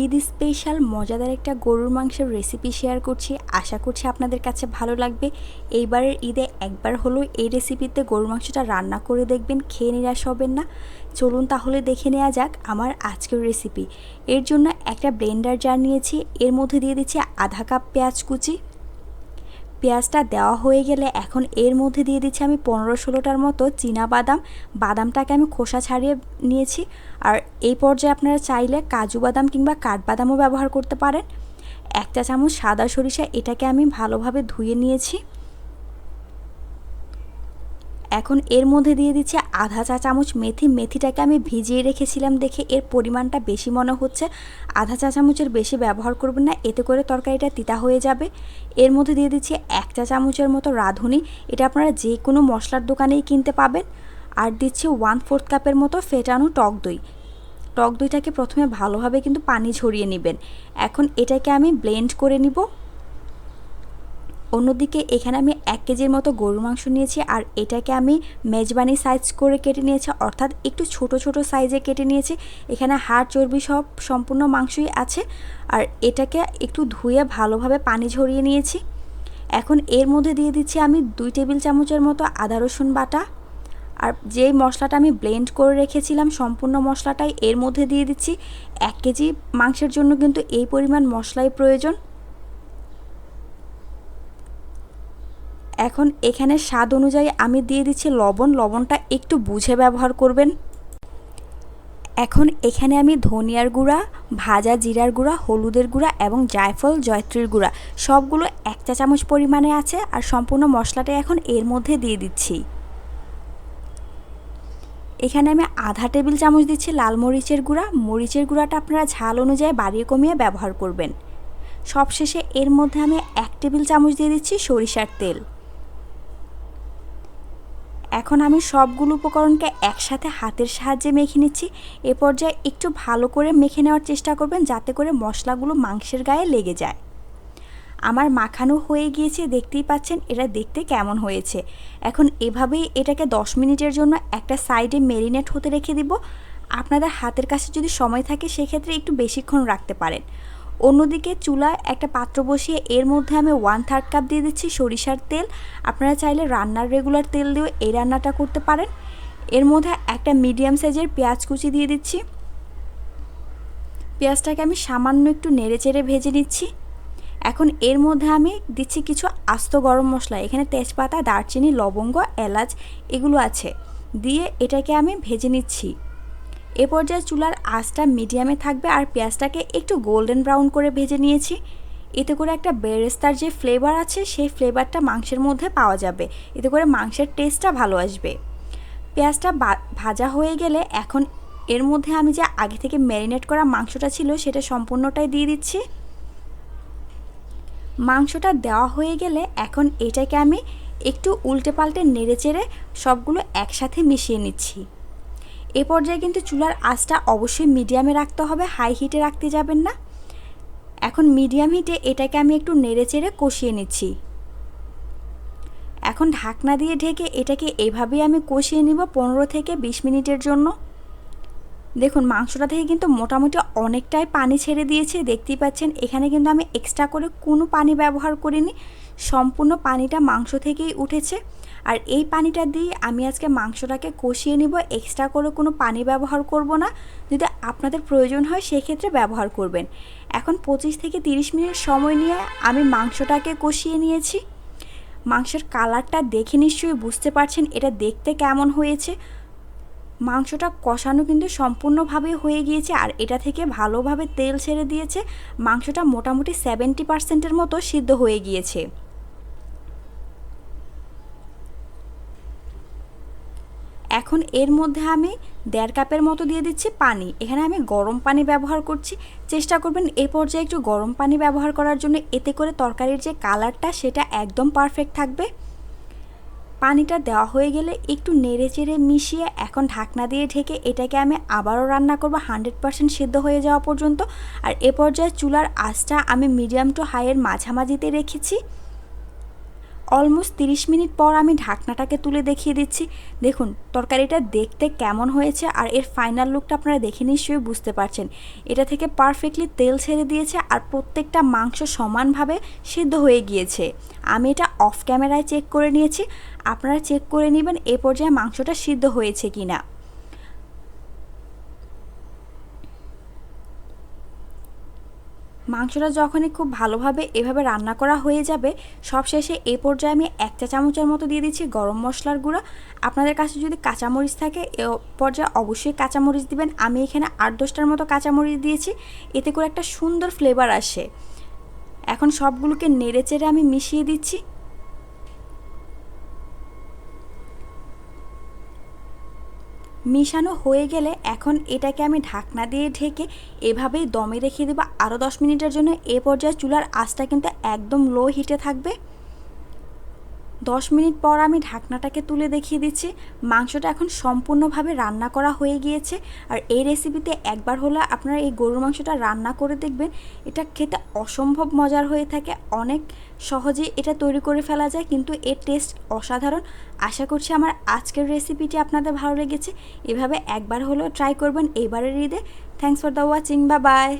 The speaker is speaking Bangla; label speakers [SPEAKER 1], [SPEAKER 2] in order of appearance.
[SPEAKER 1] ঈদ স্পেশাল মজাদার একটা গরুর মাংসের রেসিপি শেয়ার করছি। আশা করছি আপনাদের কাছে ভালো লাগবে। এইবারের ঈদে একবার হলেও এই রেসিপিতে গরুর মাংসটা রান্না করে দেখবেন, খেয়ে নিরাশ হবেন না। চলুন তাহলে দেখে নেওয়া যাক আমার আজকের রেসিপি এর জন্য একটা ব্লেন্ডার জার নিয়েছি। এর মধ্যে দিয়ে দিচ্ছি আধা কাপ পেঁয়াজ কুচি। পেঁয়াজটা দেওয়া হয়ে গেলে এখন এর মধ্যে দিয়ে দিচ্ছি আমি পনেরো ষোলোটার মতো চীনা বাদাম। বাদামটাকে আমি খোসা ছাড়িয়ে নিয়েছি। আর এই পর্যায়ে আপনারা চাইলে কাজু বাদাম কিংবা কাঠবাদামও ব্যবহার করতে পারেন। এক চা চামচ সাদা সরিষা, এটাকে আমি ভালোভাবে ধুয়ে নিয়েছি। এখন এর মধ্যে দিয়ে দিচ্ছি আধা চা চামচ মেথি। মেথিটাকে আমি ভিজিয়ে রেখেছিলাম দেখে এর পরিমাণটা বেশি মনে হচ্ছে। আধা চা চামচের বেশি ব্যবহার করবেন না, এতে করে তরকারিটা তিতা হয়ে যাবে। এর মধ্যে দিয়ে দিচ্ছি এক চা চামচের মতো রাঁধুনি। এটা আপনারা যে কোনো মশলার দোকানেই কিনতে পাবেন। আর দিচ্ছি ওয়ান ফোর্থ কাপের মতো ফেটানো টক দই। টক দইটাকে প্রথমে ভালোভাবে কিন্তু পানি ঝরিয়ে নেবেন। এখন এটাকে আমি ব্লেন্ড করে নিব। অন্যদিকে এখানে আমি এক কেজির মতো গরুর মাংস নিয়েছি আর এটাকে আমি মেজবানি সাইজ করে কেটে নিয়েছি, অর্থাৎ একটু ছোট ছোট সাইজে কেটে নিয়েছি। এখানে হাড়, চর্বি সব সম্পূর্ণ মাংসই আছে আর এটাকে একটু ধুয়ে ভালোভাবে পানি ঝরিয়ে নিয়েছি। এখন এর মধ্যে দিয়ে দিচ্ছি আমি দুই টেবিল চামচের মতো আদা, রসুন বাটা আর যেই মশলাটা আমি ব্লেন্ড করে রেখেছিলাম সম্পূর্ণ মশলাটাই এর মধ্যে দিয়ে দিচ্ছি। এক কেজি মাংসের জন্য কিন্তু এই পরিমাণ মশলাই প্রয়োজন। এখন এখানে স্বাদ অনুযায়ী আমি দিয়ে দিচ্ছি লবণ। লবণটা একটু বুঝে ব্যবহার করবেন। এখন এখানে আমি ধনিয়ার গুঁড়া, ভাজা জিরার গুঁড়া, হলুদের গুঁড়া এবং জায়ফল, জয়ত্রীর গুঁড়া। সবগুলো এক চা চামচ পরিমাণে আছে আর সম্পূর্ণ মশলাটা এখন এর মধ্যে দিয়ে দিচ্ছি। এখানে আমি আধা টেবিল চামচ দিচ্ছি লাল মরিচের গুঁড়া। মরিচের গুঁড়াটা আপনারা ঝাল অনুযায়ী বাড়িয়ে কমিয়ে ব্যবহার করবেন। সবশেষে এর মধ্যে আমি এক টেবিল চামচ দিয়ে দিচ্ছি সরিষার তেল। এখন আমি সবগুলো উপকরণকে একসাথে হাতের সাহায্যে মেখে নিচ্ছি। এ পর্যায়ে একটু ভালো করে মেখে নেওয়ার চেষ্টা করবেন যাতে করে মশলাগুলো মাংসের গায়ে লেগে যায়। আমার মাখানো হয়ে গিয়েছে, দেখতেই পাচ্ছেন এটা দেখতে কেমন হয়েছে। এখন এভাবেই এটাকে 10 মিনিটের জন্য একটা সাইডে মেরিনেট হতে রেখে দিব। আপনাদের হাতের কাছে যদি সময় থাকে, সেক্ষেত্রে একটু বেশিক্ষণ রাখতে পারেন। অন্যদিকে চুলায় একটা পাত্র বসিয়ে এর মধ্যে আমি ওয়ান থার্ড কাপ দিয়ে দিচ্ছি সরিষার তেল। আপনারা চাইলে রান্নার রেগুলার তেল দিয়েও এই রান্নাটা করতে পারেন। এর মধ্যে একটা মিডিয়াম সাইজের পেঁয়াজ কুচি দিয়ে দিচ্ছি। পেঁয়াজটাকে আমি সামান্য একটু নেড়ে চেড়ে ভেজে নিচ্ছি। এখন এর মধ্যে আমি দিচ্ছি কিছু আস্ত গরম মশলা। এখানে তেজপাতা, দারচিনি, লবঙ্গ, এলাচ এগুলো আছে। দিয়ে এটাকে আমি ভেজে নিচ্ছি। এ পর্যায়ে চুলার আঁচটা মিডিয়ামে থাকবে আর পেঁয়াজটাকে একটু গোল্ডেন ব্রাউন করে ভেজে নিয়েছি। এতে করে একটা বেরেস্তার যে ফ্লেভার আছে, সেই ফ্লেভারটা মাংসের মধ্যে পাওয়া যাবে। এতে করে মাংসের টেস্টটা ভালো আসবে। পেঁয়াজটা ভাজা হয়ে গেলে এখন এর মধ্যে আমি যে আগে থেকে ম্যারিনেট করা মাংসটা ছিল, সেটা সম্পূর্ণটাই দিয়ে দিচ্ছি। মাংসটা দেওয়া হয়ে গেলে এখন এটাকে আমি একটু উল্টে পাল্টে নেড়ে চেড়ে সবগুলো একসাথে মিশিয়ে নিচ্ছি। এ পর্যায়ে কিন্তু চুলার আঁচটা অবশ্যই মিডিয়ামে রাখতে হবে হাই হিটে রাখতে যাবেন না। এখন মিডিয়াম হিটে এটাকে আমি একটু নেড়ে চেড়ে কষিয়ে নিচ্ছি। এখন ঢাকনা দিয়ে ঢেকে এটাকে এভাবেই আমি কষিয়ে নিব পনেরো থেকে বিশ মিনিটের জন্য। দেখুন, মাংসটা থেকে কিন্তু মোটামুটি অনেকটাই পানি ছেড়ে দিয়েছে। দেখতেই পাচ্ছেন, এখানে কিন্তু আমি এক্সট্রা করে কোনো পানি ব্যবহার করিনি। সম্পূর্ণ পানিটা মাংস থেকেই উঠেছে। আর এই পানিটা দিয়ে আমি আজকে মাংসটাকে কষিয়ে নিব। এক্সট্রা করে কোনো পানি ব্যবহার করব না। যদি আপনাদের প্রয়োজন হয়, সেক্ষেত্রে ব্যবহার করবেন। এখন পঁচিশ থেকে তিরিশ মিনিট সময় নিয়ে আমি মাংসটাকে কষিয়ে নিয়েছি। মাংসের কালারটা দেখে নিশ্চয়ই বুঝতে পারছেন এটা দেখতে কেমন হয়েছে। মাংসটা কষানো কিন্তু সম্পূর্ণভাবে হয়ে গিয়েছে আর এটা থেকে ভালোভাবে তেল ছেড়ে দিয়েছে। মাংসটা মোটামুটি সেভেন্টি পার্সেন্টের মতো সিদ্ধ হয়ে গিয়েছে। এখন এর মধ্যে আমি দেড় কাপের মতো দিয়ে দিচ্ছি পানি। এখানে আমি গরম পানি ব্যবহার করছি। চেষ্টা করবেন এ পর্যায়ে একটু গরম পানি ব্যবহার করার জন্য। এতে করে তরকারির যে কালারটা, সেটা একদম পারফেক্ট থাকবে। পানিটা দেওয়া হয়ে গেলে একটু নেড়ে চেড়ে মিশিয়ে এখন ঢাকনা দিয়ে ঢেকে এটাকে আমি আবারও রান্না করব হান্ড্রেড পারসেন্ট সিদ্ধ হয়ে যাওয়া পর্যন্ত। আর এ পর্যায়ে চুলার আঁচটা আমি মিডিয়াম টু হাইয়ের মাঝামাঝিতে রেখেছি। অলমোস্ট তিরিশ মিনিট পর আমি ঢাকনাটাকে তুলে দেখিয়ে দিচ্ছি। দেখুন, তরকারিটা দেখতে কেমন হয়েছে আর এর ফাইনাল লুকটা আপনারা দেখে নিশ্চয়ই বুঝতে পারছেন। এটা থেকে পারফেক্টলি তেল ছেড়ে দিয়েছে আর প্রত্যেকটা মাংস সমানভাবে সিদ্ধ হয়ে গিয়েছে। আমি এটা অফ ক্যামেরায় চেক করে নিয়েছি। আপনারা চেক করে নেবেন এ পর্যায়ে মাংসটা সিদ্ধ হয়েছে কি না মাংসটা যখনই খুব ভালোভাবে এভাবে রান্না করা হয়ে যাবে সব শেষে এ পর্যায়ে আমি এক চা চামচের মতো দিয়ে দিচ্ছি গরম মশলার গুঁড়া। আপনাদের কাছে যদি কাঁচামরিচ থাকে, এ পর্যায়ে অবশ্যই কাঁচামরিচ দিবেন। আমি এখানে আট দশটার মতো কাঁচামরিচ দিয়েছি, এতে করে একটা সুন্দর ফ্লেভার আসে। এখন সবগুলোকে নেড়ে চেড়ে আমি মিশিয়ে দিচ্ছি। মিশানো হয়ে গেলে এখন এটাকে আমি ঢাকনা দিয়ে ঢেকে এভাবেই দমে রেখে দেবো। আরও দশ মিনিটের জন্য এ পর্যায়ে চুলার আঁচটা কিন্তু একদম লো হিটে থাকবে। দশ মিনিট পর আমি ঢাকনাটাকে তুলে দেখিয়ে দিচ্ছি। মাংসটা এখন সম্পূর্ণভাবে রান্না করা হয়ে গিয়েছে। আর এই রেসিপিতে একবার হলে আপনারা এই গরুর মাংসটা রান্না করে দেখবেন। এটা খেতে অসম্ভব মজার হয়ে থাকে। অনেক সহজেই এটা তৈরি করে ফেলা যায়, কিন্তু এর টেস্ট অসাধারণ। আশা করছি আমার আজকের রেসিপিটি আপনাদের ভালো লেগেছে। এভাবে একবার হলেও ট্রাই করবেন, এবারের ঈদে। থ্যাংকস ফর দ্য ওয়াচিং বা বাই